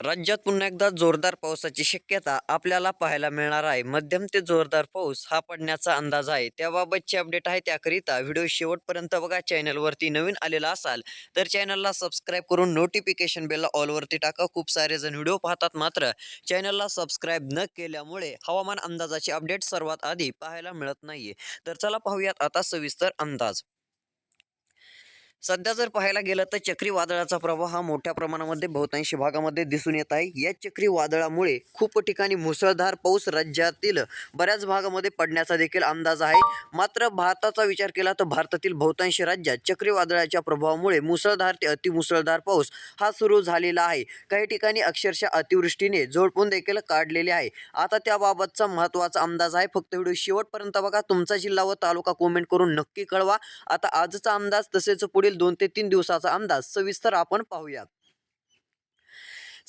राज्यात पुन्हा एकदा जोरदार पावसाची शक्यता आपल्याला पाहायला मिळणार आहे. मध्यम ते जोरदार पाऊस हा पडण्याचा अंदाज आहे. त्याबाबतचे अपडेट आहे त्याकरिता व्हिडिओ शेवटपर्यंत बघा. चॅनलवरती नवीन आलेला असाल तर चॅनलला सबस्क्राईब करून नोटिफिकेशन बेलला ऑलवरती टाका. खूप सारे जण व्हिडिओ पाहतात मात्र चॅनलला सबस्क्राईब न केल्यामुळे हवामान अंदाजाचे अपडेट सर्वात आधी पाहायला मिळत नाही तर चला पाहूयात आता सविस्तर अंदाज. सध्या जर पाहायला गेलं तर चक्रीवादळाचा प्रभाव हा मोठ्या प्रमाणामध्ये बहुतांशी भागामध्ये दिसून येत आहे. या चक्रीवादळामुळे खूप ठिकाणी मुसळधार पाऊस राज्यातील बऱ्याच भागामध्ये पडण्याचा देखील अंदाज आहे. मात्र भारताचा विचार केला तर भारतातील बहुतांशी राज्यात चक्रीवादळाच्या प्रभावामुळे मुसळधार ते अतिमुसळधार पाऊस हा सुरू झालेला आहे. काही ठिकाणी अक्षरशः अतिवृष्टीने जोडपून देखील काढलेले आहे. आता त्याबाबतचा महत्त्वाचा अंदाज आहे. फक्त व्हिडिओ शेवटपर्यंत बघा. तुमचा जिल्हा व तालुका कमेंट करून नक्की कळवा. आता आजचा अंदाज तसेच पुढील दोन ते तीन दिवसाचा अंदाज सविस्तर आपण पाहूयात.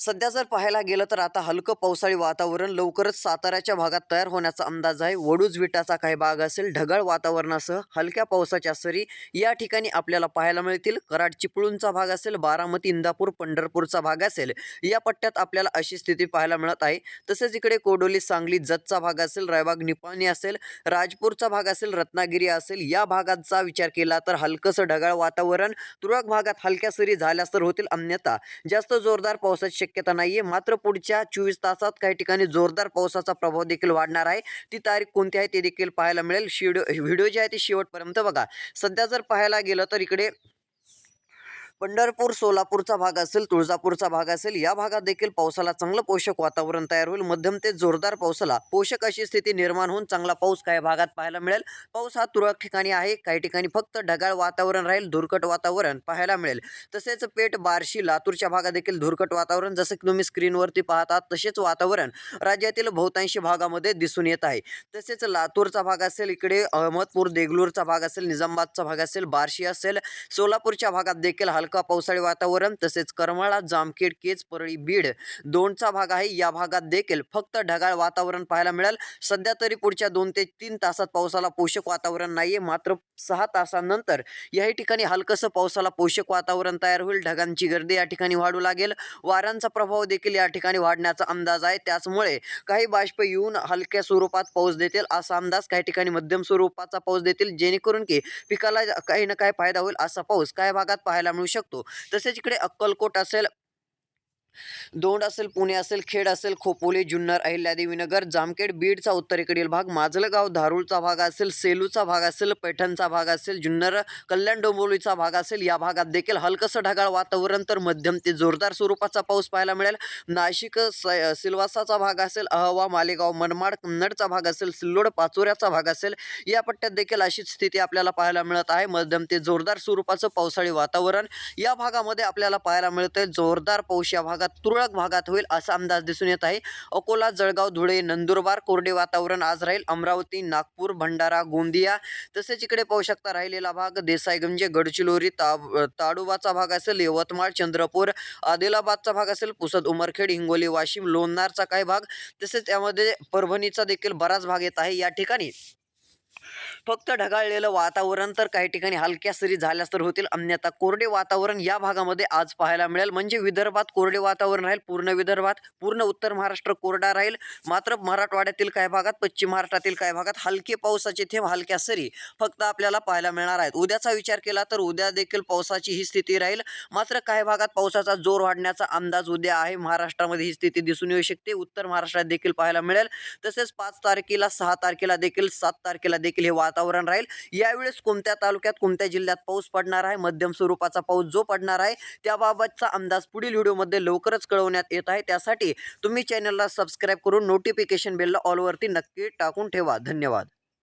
सध्या जर पाहायला गेलं तर आता हलकं पावसाळी वातावरण लवकरच साताऱ्याच्या भागात तयार होण्याचा अंदाज आहे. वडूज विटाचा काही भाग असेल ढगाळ वातावरणासह हलक्या पावसाच्या सरी या ठिकाणी आपल्याला पाहायला मिळतील. कराड चिपळूणचा भाग असेल बारामती इंदापूर पंढरपूरचा भाग असेल या पट्ट्यात आपल्याला अशी स्थिती पाहायला मिळत आहे. तसेच इकडे कोडोली सांगली जतचा भाग असेल रायबाग निपाणी असेल राजपूरचा भाग असेल रत्नागिरी असेल या भागाचा विचार केला तर हलकंसं ढगाळ वातावरण तुरळक भागात हलक्या सरी झाल्यास तर होतील अन्यथा. जास्त जोरदार पावसाची शक्यता नाहीये. मात्र पुढच्या चोवीस तासात काही ठिकाणी जोरदार पावसाचा प्रभाव देखील वाढणार आहे. ती तारीख कोणती आहे ते देखील पाहायला मिळेल. शिडिओ व्हिडिओ जे आहे ते शेवटपर्यंत बघा. सध्या जर पाहायला गेलं तर इकडे पंढरपूर सोलापूरचा भाग असेल तुळजापूरचा भाग असेल या भागात देखील पावसाला चांगलं पोषक वातावरण तयार होईल. मध्यम ते जोरदार पावसाला पोषक अशी स्थिती निर्माण होऊन चांगला पाऊस काही भागात पाहायला मिळेल. पाऊस हा तुरळक ठिकाणी आहे. काही ठिकाणी फक्त ढगाळ वातावरण राहील धुरकट वातावरण पाहायला मिळेल. तसेच पेठ बार्शी लातूरच्या भागात देखील धुरकट वातावरण जसं की तुम्ही स्क्रीनवरती पाहतात तसेच वातावरण राज्यातील बहुतांशी भागामध्ये दिसून येत आहे. तसेच लातूरचा भाग असेल इकडे अहमदपूर देगलूरचा भाग असेल निजामाबादचा भाग असेल बार्शी असेल सोलापूरच्या भागात देखील हलका पावसाळी वातावरण तसेच करमाळा जामखेड केज परळी बीड दोनचा भाग आहे. या भागात देखील फक्त ढगाळ वातावरण पाहायला मिळेल. सध्या तरी पुढच्या दोन ते तीन तासात पावसाला पोषक वातावरण नाहीये. मात्र सहा तासानंतर याही ठिकाणी हलकंसं पावसाला पोषक वातावरण तयार होईल. ढगांची गर्दी या ठिकाणी वाढू लागेल. वाऱ्यांचा प्रभाव देखील या ठिकाणी वाढण्याचा अंदाज आहे. त्याचमुळे काही बाष्प येऊन हलक्या स्वरूपात पाऊस देतील. असा अंदाज काही ठिकाणी मध्यम स्वरूपाचा पाऊस देतील. जेणेकरून की पिकाला काही ना काही फायदा होईल असा पाऊस काही भागात पाहायला मिळू शकतो. तसेच इकडे अक्कलकोट असेल दोंड असेल पुणे असेल खेड असेल खोपोली जुन्नर अहिल्यादेवीनगर जामखेड बीडचा उत्तरेकडील भाग माजलगाव धारूळचा भाग असेल सेलूचा भाग असेल पैठणचा भाग असेल जुन्नर कल्याण डोंबिवलीचा भाग असेल या भागात देखील हलकसं ढगाळ वातावरण तर मध्यम ते जोरदार स्वरूपाचा पाऊस पाहायला मिळेल. नाशिक स सिल्वासाचा भाग असेल अहवा मालेगाव मनमाड कन्नडचा भाग असेल सिल्लोड पाचोऱ्याचा भाग असेल या पट्ट्यात देखील अशीच स्थिती आपल्याला पाहायला मिळत आहे. मध्यम ते जोरदार स्वरूपाचं पावसाळी वातावरण या भागामध्ये आपल्याला पाहायला मिळतं जोरदार पाऊस या भागात तुरळक भागात होईल असा अंदाज दिसून येत आहे. अकोला जळगाव धुळे नंदुरबार कोरडे वातावरण आज राहील. अमरावती नागपूर भंडारा गोंदिया तसेच इकडे पाहू शकता राहिलेला भाग देसाईगंज गडचिरोली ता ताडोबाचा भाग असेल यवतमाळ चंद्रपूर आदिलाबादचा भाग असेल पुसद उमरखेड हिंगोली वाशिम लोणारचा काही भाग तसेच यामध्ये परभणीचा देखील बराच भाग येत आहे. या ठिकाणी फक्त ढगाळलेलं वातावरण तर काही ठिकाणी हलक्या सरी झाल्यास तर होतील. अन्यथा कोरडे वातावरण या भागामध्ये आज पाहायला मिळेल. म्हणजे विदर्भात कोरडे वातावरण राहील पूर्ण विदर्भात पूर्ण उत्तर महाराष्ट्र कोरडा राहील. मात्र मराठवाड्यातील काही भागात पश्चिम महाराष्ट्रातील काही भागात हलके पावसाचे थेंब हलक्या सरी फक्त आपल्याला पाहायला मिळणार आहेत. उद्याचा विचार केला तर उद्या देखील पावसाची ही स्थिती राहील. मात्र काही भागात पावसाचा जोर वाढण्याचा अंदाज उद्या आहे. महाराष्ट्रामध्ये ही स्थिती दिसून येऊ शकते. उत्तर महाराष्ट्रात देखील पाहायला मिळेल. तसेच पाच तारखेला सहा तारखेला देखील सात तारखेला देखील हे वातावरण राहील. यावेळेस कोणत्या तालुक्यात कोणत्या जिल्ह्यात पाऊस पडणार आहे? मध्यम स्वरूपाचा पाऊस जो पडणार आहे त्याबाबतचा अंदाज पुढील व्हिडिओमध्ये लवकरच कळवण्यात येत आहे. त्यासाठी तुम्ही चॅनलला सबस्क्राईब करून नोटिफिकेशन बेलला ऑलवरती नक्की टाकून ठेवा. धन्यवाद.